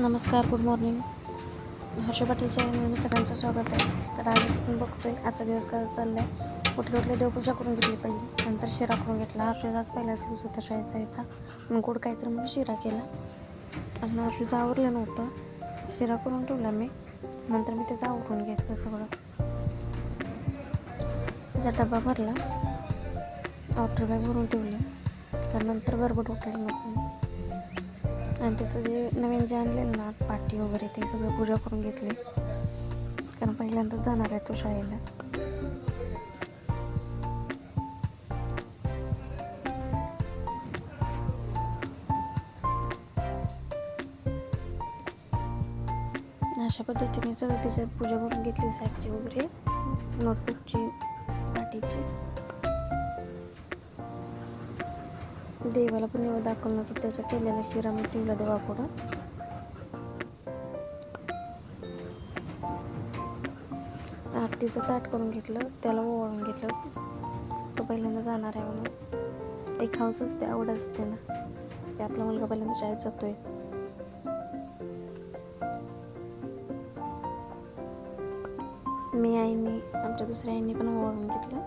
नमस्कार good morning Harsh पाटीलच्या मी सगळ्यांचं स्वागत आहे. तर आज आपण बघतोय आजचा दिवस काय चालला आहे उठले उठले देवपूजा करून घेतली पहिली नंतर शिरा करून घेतला. हर्षदाच पहिला दिवस होता शाळेत जायचा. मग गोड काहीतरी मग शिरा केला. आणि हर्षूचं आवरलं नव्हतं. शिरा करून ठेवला मी. नंतर मी त्याचं आवरून घेतलं सगळं. त्याचा डबा भरला. वॉटर बॅग भरून ठेवली. कारण नंतर गडबड उठायला नको आणि त्याचं जे नवीन जे आणलेलं ना पाटी वगैरे ते सगळं पूजा करून घेतली. कारण पहिल्यांदाच जाणार आहे तो शाळेला. अशा पद्धतीने सगळं त्याच्यात पूजा करून घेतली साहेबची वगैरे नोटबुकची पाटीची. देवाला पण एवढं दाखवलं नव्हतं त्याच्या केलेला शिरा मी ठेवला देवापुढं आरतीचं ताट करून घेतलं त्याला ओवाळून घेतलं. तो पहिल्यांदा जाणार आहे म्हणून. एक हाऊस असते आवड असते ना. की आपला मुलगा पहिल्यांदा शाळेत जातोय. मी आईनी आमच्या दुसऱ्या आईनी पण ओवाळून घेतलं.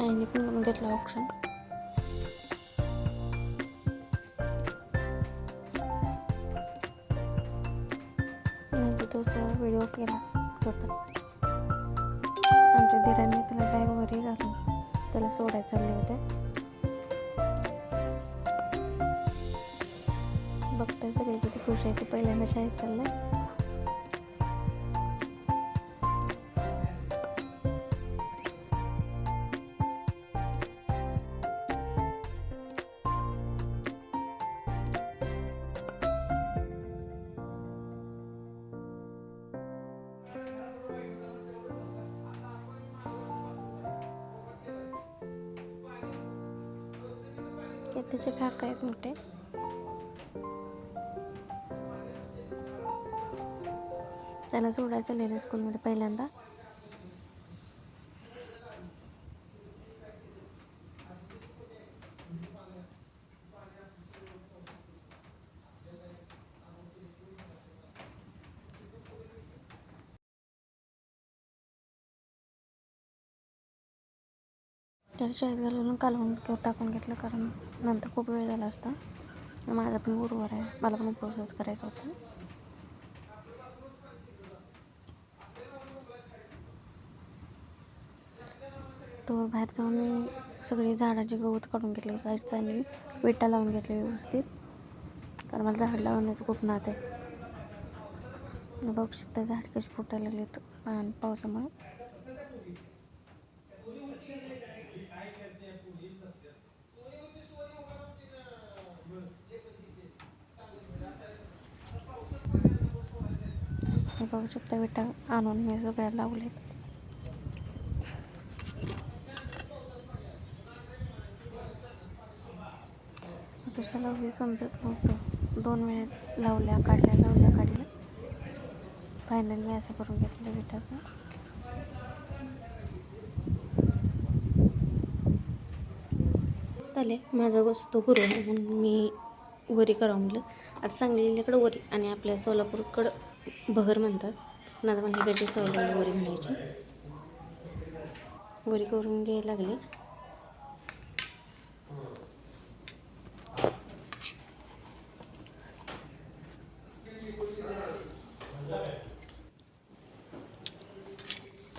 आईने पण करून घेतला ऑप्शन नंतर तो व्हिडिओ केला होता आमच्या धीराने त्याला बॅग वगैरे घालून त्याला सोडायला चालले होते बघताय सगळे किती खुश आहे ते पहिल्यांदा शाळेत चाललंय हे त्याचे काका आहेत मोठे? त्याला सोडायचं चाललेलं स्कूलमध्ये पहिल्यांदा. त्याला शाळेत घालून कालवून किंवा टाकून घेतलं कारण नंतर खूप वेळ झाला असता. माझा पण गुरुवार आहे. मला पण प्रोसेस करायचा होता. तर बाहेर जाऊन मी सगळी झाडाची गवत काढून घेतली साईडचा आणि विटा लावून घेतली व्यवस्थित. कारण मला झाड लावण्याचं खूप नात आहे. बघू शकता झाड कशी फुटायला लागलीत पान पावसामुळे. बघू शकता विटा आणून मी सगळ्या लावलेत. कशाला हे समजत नव्हतं. दोन वेळे लावल्या काढल्या लावल्या काढल्या. फायनल मी असं करून घेतलं विटाचं. चालेल माझा गोष्ट गुरु म्हणून मी वरी करा म्हणलं. आता सांगलीकडं वरी आणि आपल्या सोलापूरकडं बहर म्हणतात. माझा माझ्याकडची सवय लागली वरी म्हणायची. वरी करून घ्यायला लागले.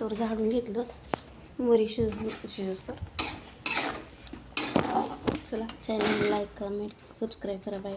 तर झाडून घेतलं. वरी शिज शिजतो चला चॅनल लाईक कमेंट सबस्क्राईब करा बाय